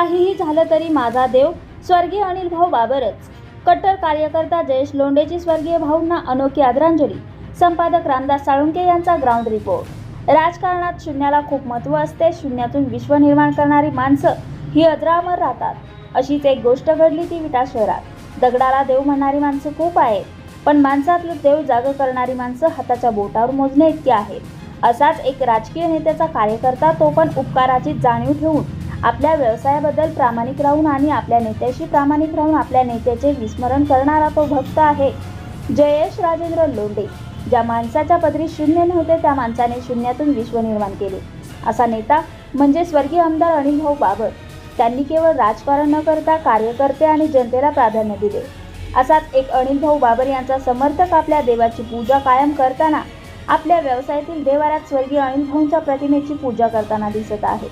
काहीही झालं तरी माझा देव स्वर्गीय अनिल भाऊ बाबरच. कट्टर कार्यकर्ता जयेश लोंडेची स्वर्गीय भाऊंना अनोखी आदरांजली. संपादक रामदास साळुंके यांचा ग्राउंड रिपोर्ट. राजकारणात शून्याला खूप महत्त्व असते शून्यातून विश्व निर्माण करणारी माणसं ही अजरामर राहतात. अशीच एक गोष्ट घडली ती विटा शहरात. दगडाला देव म्हणणारी माणसं खूप आहेत पण माणसातलं देव जाग करणारी माणसं हाताच्या बोटावर मोजणे इतकी आहेत. असाच एक राजकीय नेत्याचा कार्यकर्ता तो पण उपकाराची जाणीव ठेवून आपल्या व्यवसायाबद्दल प्रामाणिक राहून आणि आपल्या नेत्याशी प्रामाणिक राहून आपल्या नेत्याचे विस्मरण करणारा तो भक्त आहे. जयेश राजेंद्र लोंढे ज्या माणसाच्या पदरी शून्य नव्हते त्या माणसाने शून्यातून विश्व निर्माण केले. असा नेता म्हणजे स्वर्गीय आमदार अनिलभाऊ बाबर. त्यांनी केवळ राजकारण न करता कार्यकर्ते आणि जनतेला प्राधान्य दिले. असाच एक अनिल भाऊ बाबर यांचा समर्थक आपल्या देवाची पूजा कायम करताना आपल्या व्यवसायातील देवाऱ्यात स्वर्गीय अनिल भाऊंच्या प्रतिमेची पूजा करताना दिसत आहे.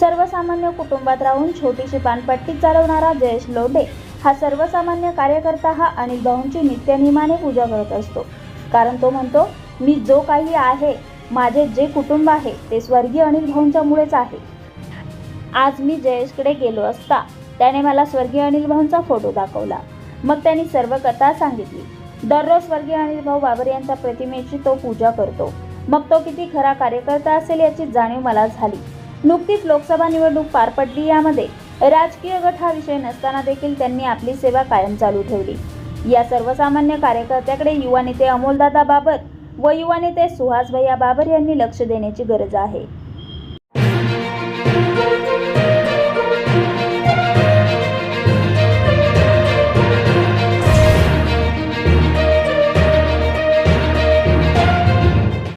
सर्वसामान्य कुटुंबात राहून छोटीशी पानपट्टी चालवणारा जयेश लोंढे हा सर्वसामान्य कार्यकर्ता हा अनिल भाऊंची नित्यनियमाने पूजा करत असतो. कारण तो म्हणतो मी जो काही आहे माझे जे कुटुंब आहे ते स्वर्गीय अनिल भाऊंच्यामुळेच आहे. आज मी जयेशकडे गेलो असता त्याने मला स्वर्गीय अनिल भाऊंचा फोटो दाखवला. मग त्यांनी सर्व कथा सांगितली. दररोज स्वर्गीय अनिल भाऊ बाबर यांच्या प्रतिमेची तो पूजा करतो. मग तो किती खरा कार्यकर्ता असेल याची जाणीव मला झाली. नुकतीच लोकसभा निवडणूक पार पडली. यामध्ये राजकीय गट हा विषय नसताना देखील त्यांनी आपली सेवा कायम चालू ठेवली. या सर्वसामान्य कार्यकर्त्याकडे युवा नेते अमोलदादा बाबर व युवा नेते सुहास भैया बाबर यांनी लक्ष देण्याची गरज आहे.